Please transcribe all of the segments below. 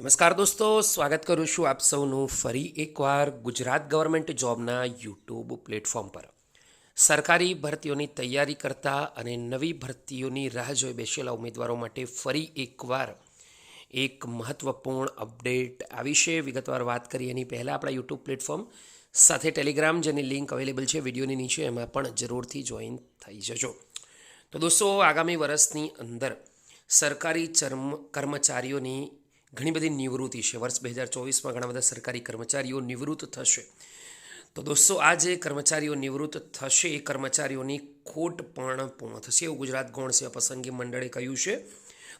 નમસ્કાર દોસ્તો, સ્વાગત કરું છું આપ સૌનું ફરી એકવાર ગુજરાત ગવર્મેન્ટ જોબના યુટ્યુબ પ્લેટફોર્મ પર. સરકારી ભરતીઓની તૈયારી કરતા અને નવી ભરતીઓની રાહ જોઈ બેસેલા ઉમેદવારો માટે ફરી એકવાર એક મહત્વપૂર્ણ અપડેટ આ વિશે વિગતવાર વાત કરી એની પહેલાં આપણા યુટ્યુબ પ્લેટફોર્મ સાથે ટેલિગ્રામ, જેની લિંક અવેલેબલ છે, વિડીયોની નીચે, એમાં પણ જરૂરથી જોઈન થઈ જજો. તો દોસ્તો, આગામી વર્ષની અંદર સરકારી ચર્મ, કર્મચારીઓની ઘણી બધી નિવૃત્તિ છે. વર્ષ બે હજાર ચોવીસમાં ઘણા બધા સરકારી કર્મચારીઓ નિવૃત્ત થશે. તો દોસ્તો, આ જે કર્મચારીઓ નિવૃત્ત થશે, એ કર્મચારીઓની ખોટ પણ પૂર્ણ થશે. એવું ગુજરાત ગૌણ સેવા પસંદગી મંડળે કહ્યું છે.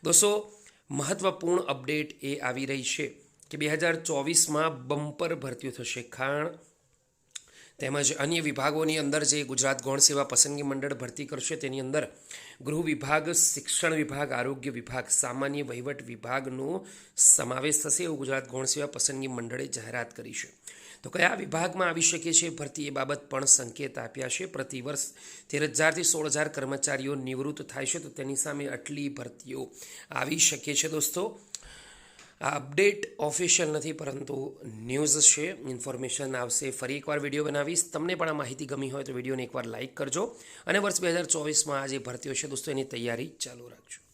દોસ્તો, મહત્વપૂર્ણ અપડેટ એ આવી રહી છે કે બે હજાર ચોવીસમાં બમ્પર ભરતીઓ થશે. ખાણ તેમજ અન્ય વિભાગોની અંદર જે ગુજરાત ગૌણ સેવા પસંદગી મંડળ ભરતી કરશે, તેની અંદર ગૃહ વિભાગ, શિક્ષણ વિભાગ, આરોગ્ય વિભાગ, સામાન્ય વહીવટ વિભાગનો સમાવેશ થશે એવું ગુજરાત ગૌણ સેવા પસંદગી મંડળે જાહેરાત કરી છે. તો કયા વિભાગમાં આવી શકે છે ભરતી એ બાબત પણ સંકેત આપ્યા છે. પ્રતિ વર્ષ તેર હજારથી સોળ હજાર કર્મચારીઓ નિવૃત્ત થાય છે, તો તેની સામે આટલી ભરતીઓ આવી શકે છે દોસ્તો. આ અપડેટ ઓફિશિયલ નથી, પરંતુ ન્યૂઝ છે. ઇન્ફોર્મેશન આવશે. ફરી એકવાર વીડિયો બનાવીશ. તમને પણ આ માહિતી ગમી હોય તો વિડીયોને એકવાર લાઇક કરજો. અને વર્ષ બે હજાર ચોવીસમાં આ જે ભરતીઓ છે. દોસ્તો, એની તૈયારી ચાલુ રાખજો.